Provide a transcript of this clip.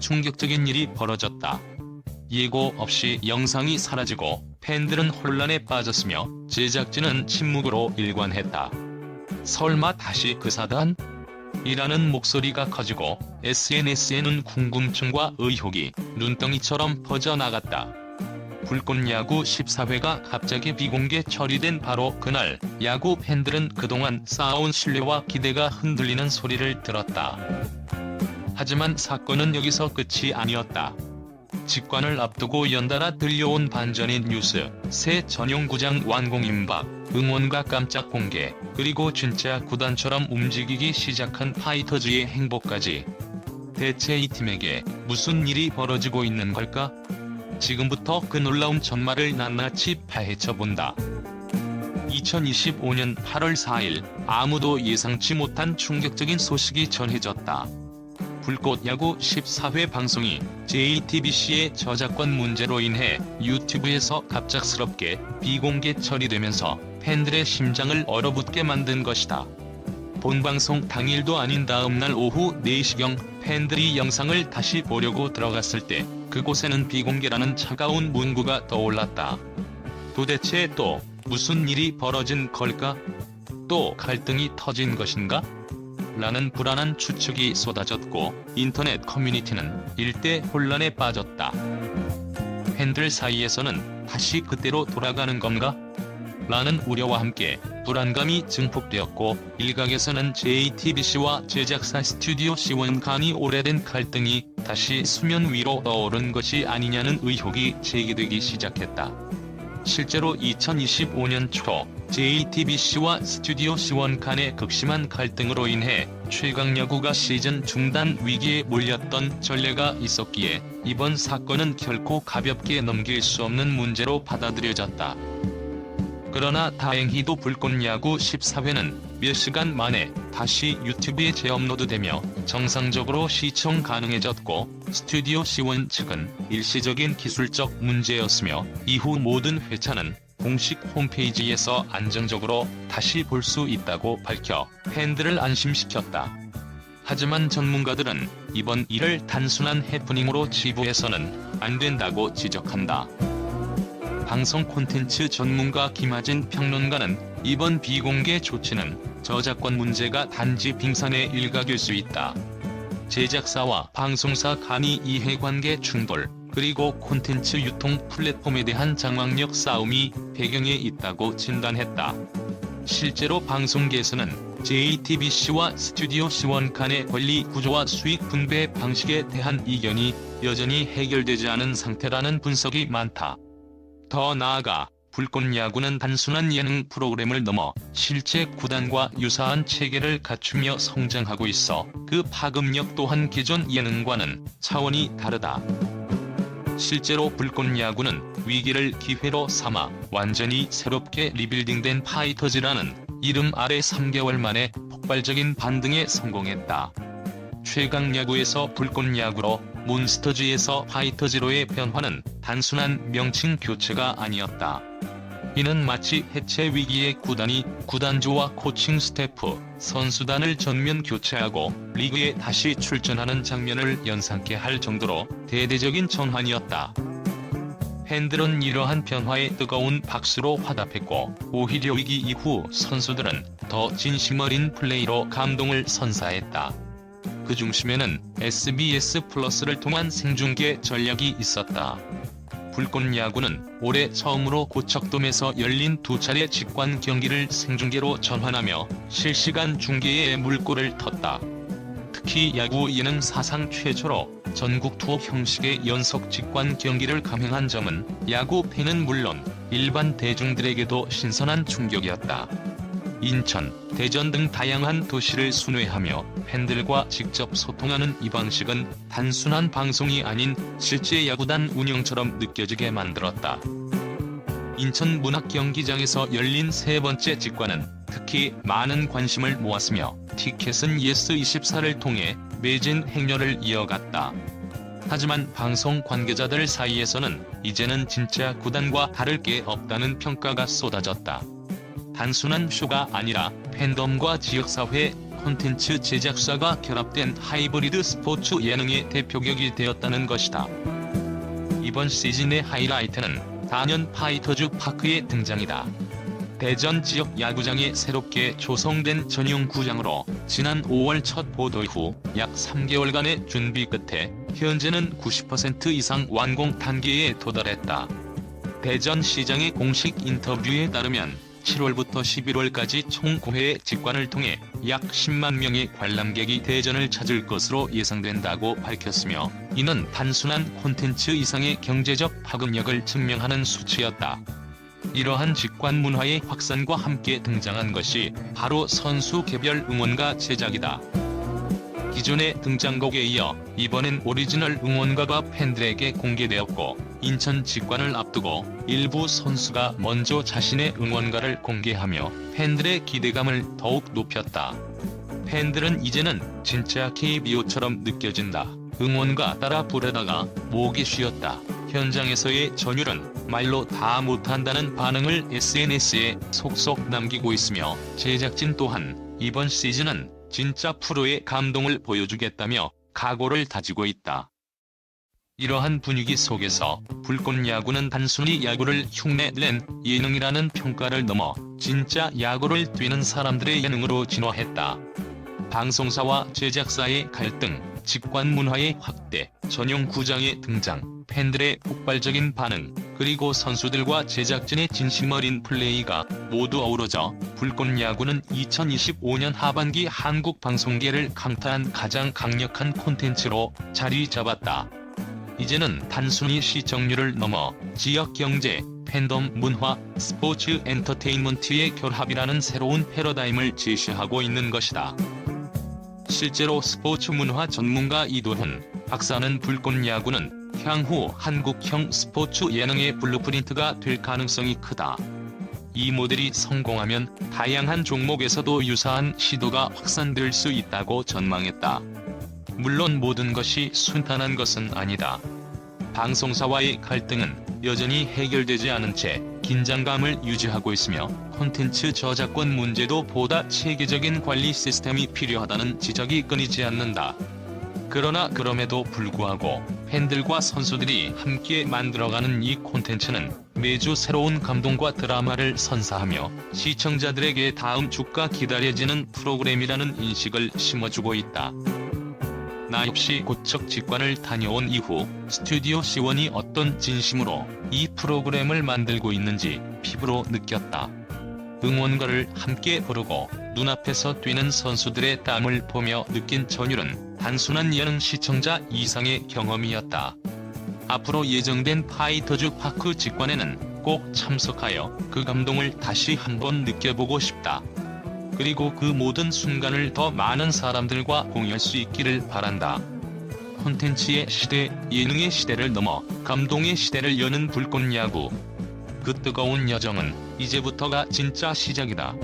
충격적인 일이 벌어졌다. 예고 없이 영상이 사라지고 팬들은 혼란에 빠졌으며 제작진은 침묵으로 일관했다. 설마 다시 그 사단? 이라는 목소리가 커지고 SNS에는 궁금증과 의혹이 눈덩이처럼 퍼져나갔다. 불꽃야구 14회가 갑자기 비공개 처리된 바로 그날 야구 팬들은 그동안 쌓아온 신뢰와 기대가 흔들리는 소리를 들었다. 하지만 사건은 여기서 끝이 아니었다. 직관을 앞두고 연달아 들려온 반전인 뉴스, 새 전용구장 완공 임박, 응원가 깜짝 공개, 그리고 진짜 구단처럼 움직이기 시작한 파이터즈의 행보까지. 대체 이 팀에게 무슨 일이 벌어지고 있는 걸까? 지금부터 그 놀라운 전말을 낱낱이 파헤쳐본다. 2025년 8월 4일 아무도 예상치 못한 충격적인 소식이 전해졌다. 불꽃 야구 14회 방송이 JTBC의 저작권 문제로 인해 유튜브에서 갑작스럽게 비공개 처리되면서 팬들의 심장을 얼어붙게 만든 것이다. 본방송 당일도 아닌 다음날 오후 4시경 팬들이 영상을 다시 보려고 들어갔을 때 그곳에는 비공개라는 차가운 문구가 떠올랐다. 도대체 또 무슨 일이 벌어진 걸까? 또 갈등이 터진 것인가? 라는 불안한 추측이 쏟아졌고 인터넷 커뮤니티는 일대 혼란에 빠졌다. 팬들 사이에서는 다시 그때로 돌아가는 건가? 라는 우려와 함께 불안감이 증폭되었고 일각에서는 JTBC와 제작사 스튜디오 C1 간이 오래된 갈등이 다시 수면 위로 떠오른 것이 아니냐는 의혹이 제기되기 시작했다. 실제로 2025년 초 JTBC와 스튜디오 C1 간의 극심한 갈등으로 인해 최강 야구가 시즌 중단 위기에 몰렸던 전례가 있었기에 이번 사건은 결코 가볍게 넘길 수 없는 문제로 받아들여졌다. 그러나 다행히도 불꽃야구 14회는 몇 시간 만에 다시 유튜브에 재업로드되며 정상적으로 시청 가능해졌고 스튜디오 C1 측은 일시적인 기술적 문제였으며 이후 모든 회차는 공식 홈페이지에서 안정적으로 다시 볼 수 있다고 밝혀 팬들을 안심시켰다. 하지만 전문가들은 이번 일을 단순한 해프닝으로 치부해서는 안 된다고 지적한다. 방송 콘텐츠 전문가 김하진 평론가는 이번 비공개 조치는 저작권 문제가 단지 빙산의 일각일 수 있다. 제작사와 방송사 간의 이해관계 충돌, 그리고 콘텐츠 유통 플랫폼에 대한 장악력 싸움이 배경에 있다고 진단했다. 실제로 방송계에서는 JTBC와 스튜디오 C1 간의 권리 구조와 수익 분배 방식에 대한 이견이 여전히 해결되지 않은 상태라는 분석이 많다. 더 나아가 불꽃야구는 단순한 예능 프로그램을 넘어 실제 구단과 유사한 체계를 갖추며 성장하고 있어 그 파급력 또한 기존 예능과는 차원이 다르다. 실제로 불꽃야구는 위기를 기회로 삼아 완전히 새롭게 리빌딩된 파이터즈라는 이름 아래 3개월 만에 폭발적인 반등에 성공했다. 최강 야구에서 불꽃 야구로 몬스터즈에서 파이터즈로의 변화는 단순한 명칭 교체가 아니었다. 이는 마치 해체 위기의 구단이 구단주와 코칭 스태프, 선수단을 전면 교체하고 리그에 다시 출전하는 장면을 연상케 할 정도로 대대적인 전환이었다. 팬들은 이러한 변화에 뜨거운 박수로 화답했고 오히려 위기 이후 선수들은 더 진심 어린 플레이로 감동을 선사했다. 그 중심에는 SBS 플러스를 통한 생중계 전략이 있었다. 불꽃 야구는 올해 처음으로 고척돔에서 열린 두 차례 직관 경기를 생중계로 전환하며 실시간 중계에 물꼬를 텄다. 특히 야구 예능 사상 최초로 전국 투어 형식의 연속 직관 경기를 감행한 점은 야구 팬은 물론 일반 대중들에게도 신선한 충격이었다. 인천, 대전 등 다양한 도시를 순회하며 팬들과 직접 소통하는 이 방식은 단순한 방송이 아닌 실제 야구단 운영처럼 느껴지게 만들었다. 인천 문학 경기장에서 열린 세 번째 직관은 특히 많은 관심을 모았으며 티켓은 예스24를 통해 매진 행렬을 이어갔다. 하지만 방송 관계자들 사이에서는 이제는 진짜 구단과 다를 게 없다는 평가가 쏟아졌다. 단순한 쇼가 아니라 팬덤과 지역사회, 콘텐츠 제작사가 결합된 하이브리드 스포츠 예능의 대표격이 되었다는 것이다. 이번 시즌의 하이라이트는 단연 파이터즈 파크의 등장이다. 대전 지역 야구장에 새롭게 조성된 전용 구장으로 지난 5월 첫 보도 후약 3개월간의 준비 끝에 현재는 90% 이상 완공 단계에 도달했다. 대전 시장의 공식 인터뷰에 따르면 7월부터 11월까지 총 9회 직관을 통해 약 10만 명의 관람객이 대전을 찾을 것으로 예상된다고 밝혔으며 이는 단순한 콘텐츠 이상의 경제적 파급력을 증명하는 수치였다. 이러한 직관 문화의 확산과 함께 등장한 것이 바로 선수 개별 응원가 제작이다. 기존의 등장곡에 이어 이번엔 오리지널 응원가가 팬들에게 공개되었고 인천 직관을 앞두고 일부 선수가 먼저 자신의 응원가를 공개하며 팬들의 기대감을 더욱 높였다. 팬들은 이제는 진짜 KBO처럼 느껴진다. 응원가 따라 부르다가 목이 쉬었다. 현장에서의 전율은 말로 다 못한다는 반응을 SNS에 속속 남기고 있으며 제작진 또한 이번 시즌은 진짜 프로의 감동을 보여주겠다며 각오를 다지고 있다. 이러한 분위기 속에서 불꽃 야구는 단순히 야구를 흉내낸 예능이라는 평가를 넘어 진짜 야구를 뛰는 사람들의 예능으로 진화했다. 방송사와 제작사의 갈등, 직관 문화의 확대, 전용 구장의 등장, 팬들의 폭발적인 반응, 그리고 선수들과 제작진의 진심 어린 플레이가 모두 어우러져 불꽃 야구는 2025년 하반기 한국 방송계를 강타한 가장 강력한 콘텐츠로 자리 잡았다. 이제는 단순히 시청률을 넘어 지역 경제, 팬덤 문화, 스포츠 엔터테인먼트의 결합이라는 새로운 패러다임을 제시하고 있는 것이다. 실제로 스포츠 문화 전문가 이도훈 박사는 불꽃 야구는 향후 한국형 스포츠 예능의 블루프린트가 될 가능성이 크다. 이 모델이 성공하면 다양한 종목에서도 유사한 시도가 확산될 수 있다고 전망했다. 물론 모든 것이 순탄한 것은 아니다. 방송사와의 갈등은 여전히 해결되지 않은 채 긴장감을 유지하고 있으며 콘텐츠 저작권 문제도 보다 체계적인 관리 시스템이 필요하다는 지적이 끊이지 않는다. 그러나 그럼에도 불구하고 팬들과 선수들이 함께 만들어가는 이 콘텐츠는 매주 새로운 감동과 드라마를 선사하며 시청자들에게 다음 주가 기다려지는 프로그램이라는 인식을 심어주고 있다. 나 역시 고척 직관을 다녀온 이후 스튜디오 시원이 어떤 진심으로 이 프로그램을 만들고 있는지 피부로 느꼈다. 응원가를 함께 부르고 눈앞에서 뛰는 선수들의 땀을 보며 느낀 전율은 단순한 예능 시청자 이상의 경험이었다. 앞으로 예정된 파이터즈 파크 직관에는 꼭 참석하여 그 감동을 다시 한번 느껴보고 싶다. 그리고 그 모든 순간을 더 많은 사람들과 공유할 수 있기를 바란다. 콘텐츠의 시대, 예능의 시대를 넘어 감동의 시대를 여는 불꽃 야구. 그 뜨거운 여정은 이제부터가 진짜 시작이다.